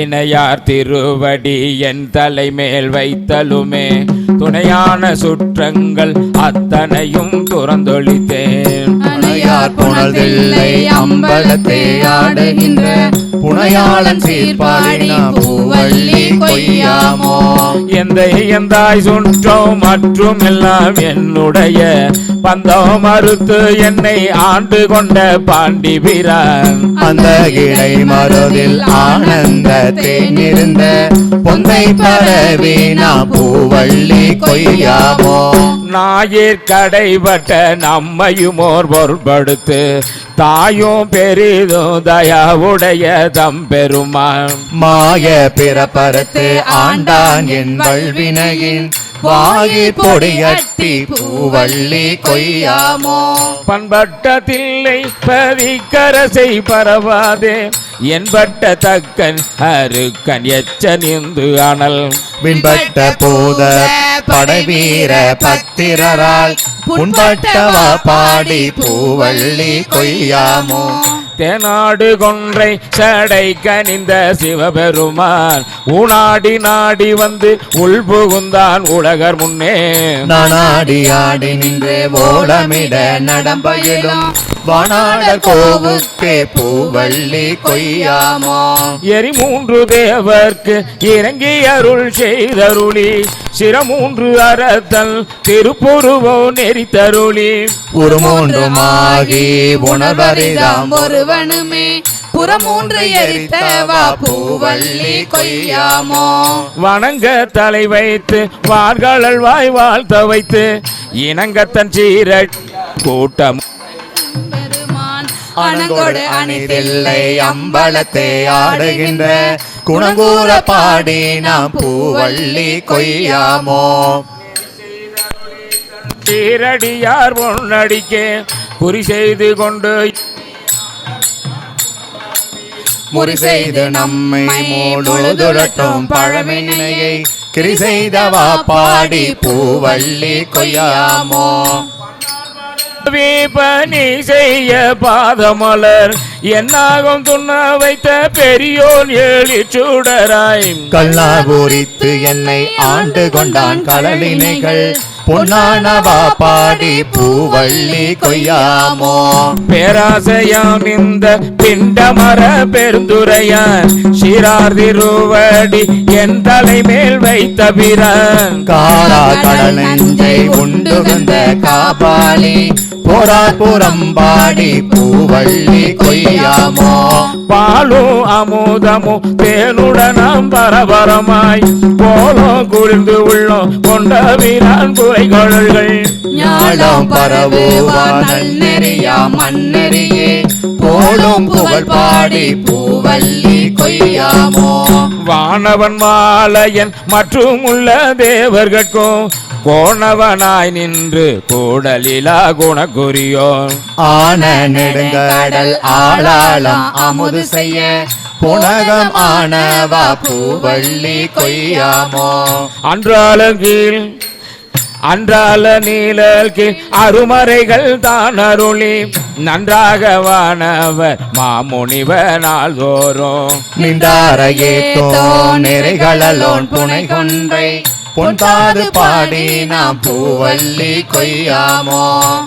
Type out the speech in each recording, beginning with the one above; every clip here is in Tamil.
இணையார் திருவடி என் தலைமேல் வைத்தலுமே. துணையான சுற்றங்கள் அத்தனையும் துறந்தொழித்தேன். அணையார் அம்பலத்தை ஆடுகின்ற புனையாளன் சீர்பாடினா பூவள்ளி கொய்யாமோ? எந்த எந்தாய் சுற்றோம் மற்றும் எல்லாம் என்னுடைய பந்தம் மறுத்து என்னை ஆண்டு கொண்ட பாண்டி வீரன். அந்த இடை மருதில் ஆனந்த தேனிருந்த பொந்தை பரவினா பூவள்ளி கொய்யாமோ? நாயிற் கடைபட்ட நம்மையுமோர் பொருட்படுத்து தாயும் பெரிதும் தயாவுடைய தம்பெருமான் மாய பிறப்பரத்து ஆண்டான் என் வல்வினையின். வாகி பொடியட்டி பூவள்ளி கொய்யாமோ. பண்பட்ட தில்லை பதிக்கரசை பரவாதே. என்பட்ட தக்கன் அருக்கன் எச்சனிந்து அனல். விண்பட்ட போத படைவீர பத்திரரால். புண்பட்டவா பாடி பூவள்ளி கொய்யாமோ. தேனாடு கொன்றை சடை கனிந்த சிவபெருமான். ஊனாடி நாடி வந்து உள் புகுந்தான் உலகர் முன்னே. நானாடி ஆடி நின்றே ஓலமிட நடம்பயிலும். வானாடர் கோவுக்கே பூவள்ளி கொய்யாமோ? எரி மூன்று தேவர்க்கு இறங்கி அருள் செய்தருளி. சிரமூன்று அறத்தல் திருப்புருவோ நெறித்தருளி. உருமூன்றுமாகி உணர்வரிதாம் ஒருவனுமே. புறமூன்று எரித்தவா பூவள்ளி கொய்யாமோ? வணங்க தலை வைத்து வார்கழல் வாய் வாழ்த்த வைத்து இணங்கத்தன் சீர கூட்டம். அணங்கொடு அணிதில்லை அம்பலத்தை ஆடுகின்ற குணங்கூற பாடி நாம் பூவள்ளி கொய்யாமோ? சீரடியார் பொன்னடிக்கே குறி செய்து கொண்டு முறி செய்து நம்மை மூடுதுரட்டும் பழமினையை கிரி செய்தவா பாடி பூவள்ளி கொய்யாமோ? பணி செய்ய பாதமலர். என்னாகும் துண்ண வைத்த பெரியோன் ஏழி சுடராய் கல்லா குறித்து என்னை ஆண்டு கொண்டான் கடலினைகள் பொன்னானவா பாடி பூவள்ளி கொய்யாமோ. பேராசையாம் இந்த பிண்டமர பெருந்துரையான் சிறார் திருவடி என் தலைமேல் வைத்த பிறன். காரா கடல் நெஞ்சை உண்டுகந்த காபாலி போரா புறம்பாடி பூவள்ளி கொய்யாமோ? பாலும் அமுதமும் தேனுடனாம் பரபரமாய் போலும் குளிர்ந்து உள்ளோம் கொண்ட வீரான் குறைகழல்கள் ஞானம் பரவுவார் நன்னெறியா மண்ணெறியே போலும் புகழ் பாடி பூவள்ளி கொய்யாமோ? வானவன் மாலையன் மற்றும் உள்ள தேவர்கட்கும் கோணவனாய் நின்று கூடலிலா குணகுரியோன் ஆன நெடுங்கடல் ஆளாளம் அமுது செய்ய புனகம் ஆனவா பூவள்ளி கொய்யாமோ. அன்றால கீழ் அன்றால நீலக்கு அருமறைகள் தான் அருளி. நன்றாக வானவர் மாமுனிவர் நாள்தோறும் நின்றாரையே தோ நிறைகளலோன் புனை கொன்றை பொன்தாது பாடி நாம் பூவள்ளி கொய்யாமோ?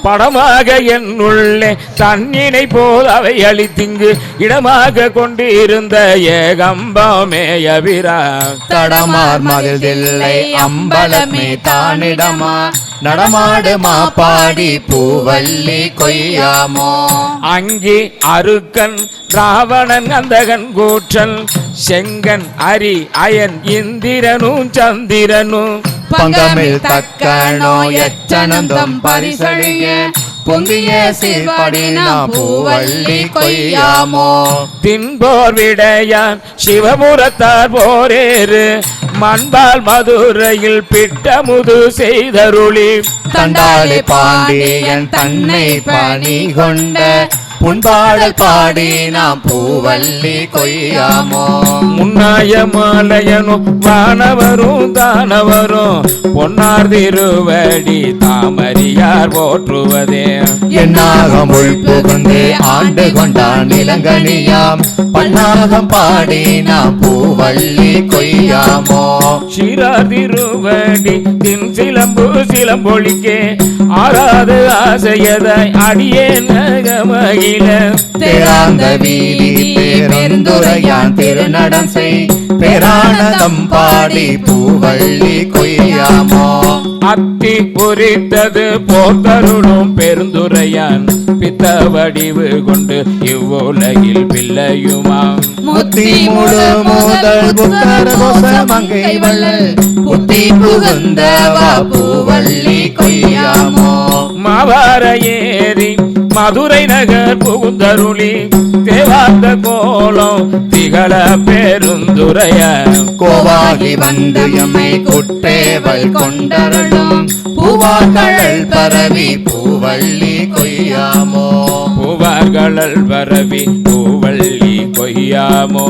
படமாக என் உள்ளே தன்னினை போல் அவை அளித்திங்கு இடமாக கொண்டிருந்த ஏகம்பமேயவிரா தடமார் மகிழ்தில்லை அம்பலமே தானிடமா? நடமாடுமா பாடி பூவள்ளி கொய்யாமோ? அங்கி அருக்கன் ராவணன் அந்தகன் கூற்றல் செங்கன் அரி அயன் இந்திரனும் சந்திரனும் பங்கமில் தக்கனோ எச்சனந்தம் பரிசழிய பொங்கிய சீர்படினா பூவள்ளி கொய்யாமோ. தின்போர் விடையான் சிவபுரத்தார் போரேறு மண்பால் மதுரையில் பிட்டமுது செய்தருளி. தண்டாளி பாண்டியன் தன்னை பணி கொண்ட புண்பாடல் பாடி நாம் பூவள்ளி கொய்யாமோ? முன்னாய மாலையனும் வானவரும் தானவரும் பொன்னார் திருவடி தாமரியார் போற்றுவதே. என்னாகம் புகுந்து ஆண்டு கொண்டான் இளங்கனியாம். பன்னாகம் பாடி நாம் பூவள்ளி கொய்யாமோ? சிறார் திருவடி தின் சிலம்பு சிலம்பொழிக்கே ஆறாது ஆசையதாய் அடியே நகமகில தேராந்த வீதி பெருந்துரையான் திருநடம் செய். பேரானதம் பாடி பூவள்ளி கொய்யாமோ. அத்தி பொறித்தது போர்த்தருளும் பெருந்துரையான். பித்த வடிவு கொண்டு இவ்வுலகில் பிள்ளையுமாம். முத்தி முழு முதல் புத்தர கோச மங்கை வள்ளல். புத்தி புகுந்தவா பூவள்ளி கொய்யாமோ? மாவார ஏறி மதுரை நகர் புகுந்தருளி தேவாந்த கோலம் திகழ பெருந்துரைய. கோவாகி வந்து எம்மை குற்றேவல் கொண்டருளும் பூவாக்கழல் பரவி பூவள்ளி கொய்யாமோ? பூவார்களல் வரவி பூவள்ளி கொய்யாமோ?